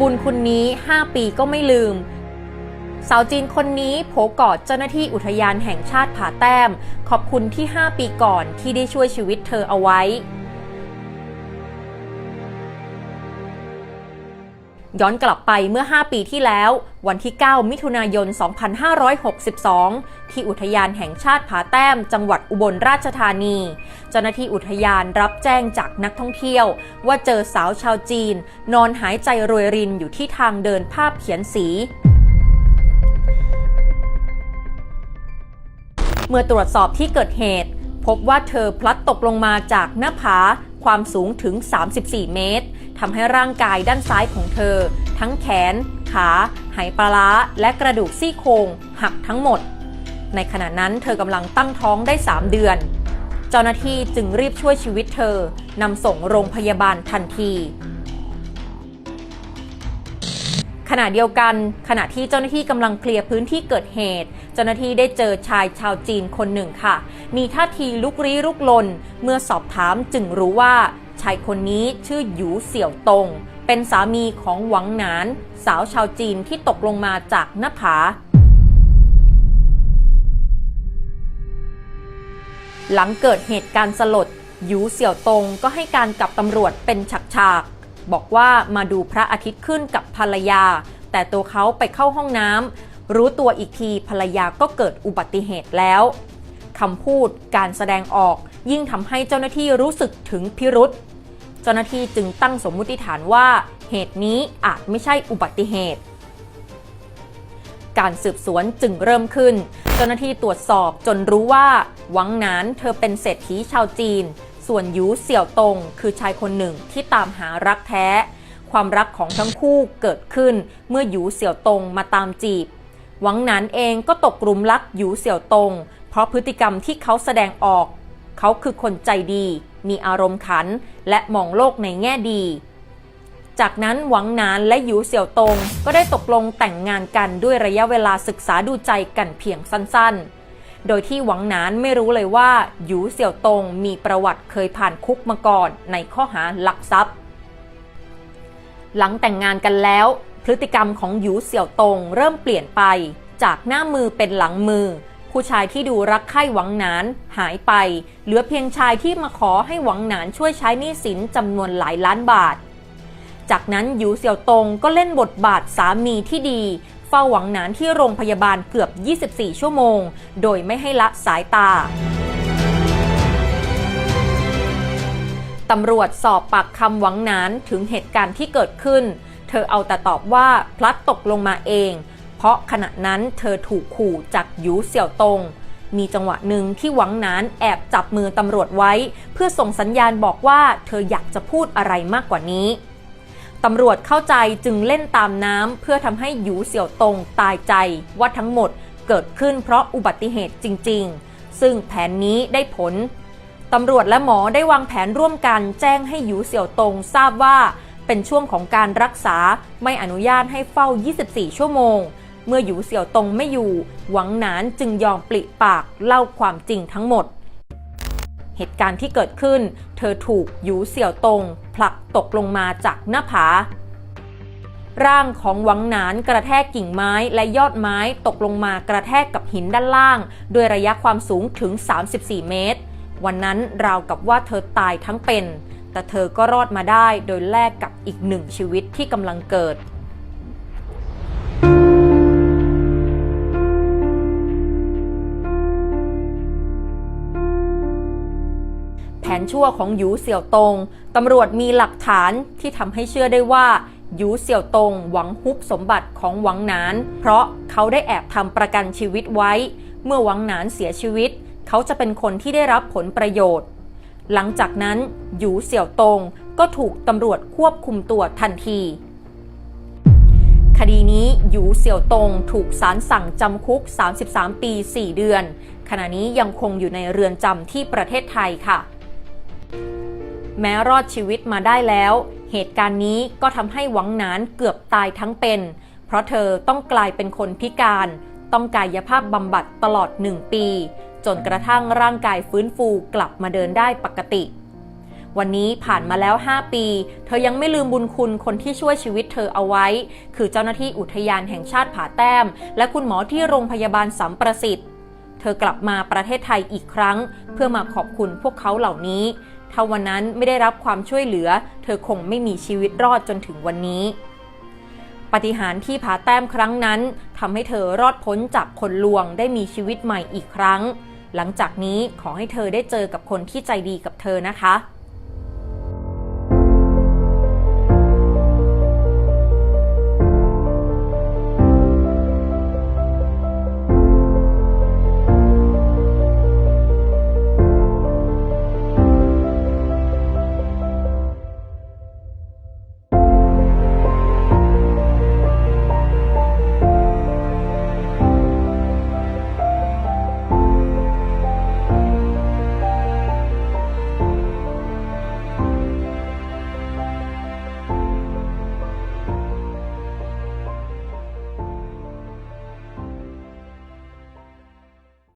บุญคุณนี้ 5 ปีก็ไม่ลืม สาวจีนคนนี้โผกอดเจ้าหน้าที่อุทยานแห่งชาติผาแต้ม ขอบคุณที่ 5 ปีก่อนที่ได้ช่วยชีวิตเธอเอาไว้ ย้อนกลับไปเมื่อ 5 ปีที่แล้ว วันที่ 9 มิถุนายน 2562 ที่อุทยานแห่งชาติผาแต้ม จังหวัดอุบลราชธานี เจ้าหน้าที่อุทยานรับแจ้งจากนักท่องเที่ยว ว่าเจอสาวชาวจีน นอนหายใจรวยรินอยู่ที่ทางเดินภาพเขียนสีเมื่อตรวจสอบที่เกิดเหตุ พบว่าเธอพลัดตกลงมาจากหน้าผา ความสูงถึง 34 เมตรทำให้ร่างกายด้านซ้ายของเธอ ทั้งแขน ขาไหปลาร้า และกระดูกซี่โครงหักทั้งหมด ในขณะนั้นเธอกำลังตั้งท้องได้ 3 เดือน เจ้าหน้าที่จึงรีบช่วยชีวิตเธอนำส่งโรงพยาบาลทันที ขณะเดียวกันขณะที่เจ้าหน้าที่กำลังเคลียร์พื้นที่เกิดเหตุ เจ้าหน้าที่ได้เจอชายชาวจีนคนหนึ่งค่ะ มีท่าทีลุกรี้ลุกลน เมื่อสอบถามจึงรู้ว่าชายคนนี้ชื่อหยูเสี่ยวตง เป็นสามีของหวังหนาน สาวชาวจีนที่ตกลงมาจากหน้าผา หลังเกิดเหตุการณ์สลดหยูเสี่ยวตงก็ให้การกับตำรวจเป็นฉากๆ บอกว่ามาดูพระอาทิตย์ขึ้นกับภรรยา แต่ตัวเขาไปเข้าห้องน้ำรู้ตัวอีกทีภรรยาก็เกิดอุบัติเหตุแล้วคำพูดการแสดงออกยิ่งทำให้เจ้าหน้าที่รู้สึกถึงพิรุษเจ้าหน้าที่จึงตั้งสมมุติฐานว่า เหตุนี้อาจไม่ใช่อุบัติเหตุ การสืบสวนจึงเริ่มขึ้น เจ้าหน้าที่ตรวจสอบจนรู้ว่า หวังหนานเธอเป็นเศรษฐีชาวจีน ส่วนยูเสี่ยวตงคือชายคนหนึ่งที่ตามหารักแท้ ความรักของทั้งคู่เกิดขึ้นเมื่อยูเสี่ยวตงมาตามจีบ หวังหนานเองก็ตกกลุ่มรักยูเสี่ยวตง เพราะพฤติกรรมที่เขาแสดงออก เขาคือคนใจดี มีอารมณ์ขัน และมองโลกในแง่ดี จากนั้นหวังหนานและยูเสี่ยวตงก็ได้ตกลงแต่งงานกันด้วยระยะเวลาศึกษาดูใจกันเพียงสั้นๆ โดยที่หวังหนานไม่รู้เลยว่าหยูเสี่ยวตงมีประวัติเคยผ่านคุกมาก่อนในข้อหาลักทรัพย์ หลังแต่งงานกันแล้ว พฤติกรรมของหยูเสี่ยวตงเริ่มเปลี่ยนไป จากหน้ามือเป็นหลังมือ ผู้ชายที่ดูรักใคร่หวังหนานหายไป เหลือเพียงชายที่มาขอให้หวังหนานช่วยใช้หนี้สินจำนวนหลายล้านบาทจากนั้นหยูเสี่ยวตงก็เล่นบทบาทสามีที่ดี ฝ้าหวังหนานที่โรงพยาบาลเกือบ 24 ชั่วโมง โดยไม่ให้ละสายตาตำรวจสอบปากคำหวังนานถึงเหตุการณ์ที่เกิดขึ้น เธอเอาแต่ตอบว่าพลัดตกลงมาเอง เพราะขณะนั้นเธอถูกขู่จากหยูเสี่ยวตง มีจังหวะหนึ่งที่หวังนานแอบจับมือตำรวจไว้ เพื่อส่งสัญญาณบอกว่าเธออยากจะพูดอะไรมากกว่านี้ ตำรวจเข้าใจจึงเล่นตามน้ำเพื่อทำให้หยูเสี่ยวตงตายใจว่าทั้งหมดเกิดขึ้นเพราะอุบัติเหตุจริง ๆ ซึ่งแผนนี้ได้ผลตำรวจและหมอได้วางแผนร่วมกันแจ้งให้หยูเสี่ยวตงทราบว่า เป็นช่วงของการรักษาไม่อนุญาตให้เฝ้า 24 ชั่วโมง เมื่อหยูเสี่ยวตงไม่อยู่ หวังหนานจึงยอมปลิปากเล่าความจริงทั้งหมด เหตุการณ์ที่เกิดขึ้น เธอถูกยูเสี่ยวตงผลักตกลงมาจากหน้าผา ร่างของหวังหนานกระแทกกิ่งไม้และยอดไม้ตกลงมากระแทกกับหินด้านล่าง ด้วยระยะความสูงถึง 34 เมตร วันนั้นราวกับว่าเธอตายทั้งเป็น แต่เธอก็รอดมาได้โดยแลกกับอีกหนึ่งชีวิตที่กำลังเกิด นชั่วของหยูเสี่ยวตงตำรวจมีหลักฐานที่ทำให้เชื่อได้ว่าหยูเสี่ยวตงหวังฮุบสมบัติของหวังหนาน เพราะเขาได้แอบทำประกันชีวิตไว้ เมื่อหวังหนานเสียชีวิต เขาจะเป็นคนที่ได้รับผลประโยชน์ หลังจากนั้นหยูเสี่ยวตงก็ถูกตำรวจควบคุมตัวทันที คดีนี้หยูเสี่ยวตงถูกศาลสั่งจำคุก 33 ปี 4 เดือน ขณะนี้ยังคงอยู่ในเรือนจำที่ประเทศไทยค่ะ แม้รอดชีวิตมาได้แล้ว เหตุการณ์นี้ก็ทำให้หวังหนานเกือบตายทั้งเป็น เพราะเธอต้องกลายเป็นคนพิการ ต้องกายภาพบำบัดตลอด1ปี จนกระทั่งร่างกายฟื้นฟูกลับมาเดินได้ปกติ วันนี้ผ่านมาแล้ว 5 ปี เธอยังไม่ลืมบุญคุณคนที่ช่วยชีวิตเธอเอาไว้ คือเจ้าหน้าที่อุทยานแห่งชาติผาแต้ม และคุณหมอที่โรงพยาบาลสัมประสิทธิ์ เธอกลับมาประเทศไทยอีกครั้ง เพื่อมาขอบคุณพวกเขาเหล่านี้ ถ้าวันนั้นไม่ได้รับความช่วยเหลือ เธอคงไม่มีชีวิตรอดจนถึงวันนี้ปาฏิหารย์ที่ผาแต้มครั้งนั้นทำให้เธอรอดพ้นจากคนลวงได้มีชีวิตใหม่อีกครั้ง หลังจากนี้ขอให้เธอได้เจอกับคนที่ใจดีกับเธอนะคะ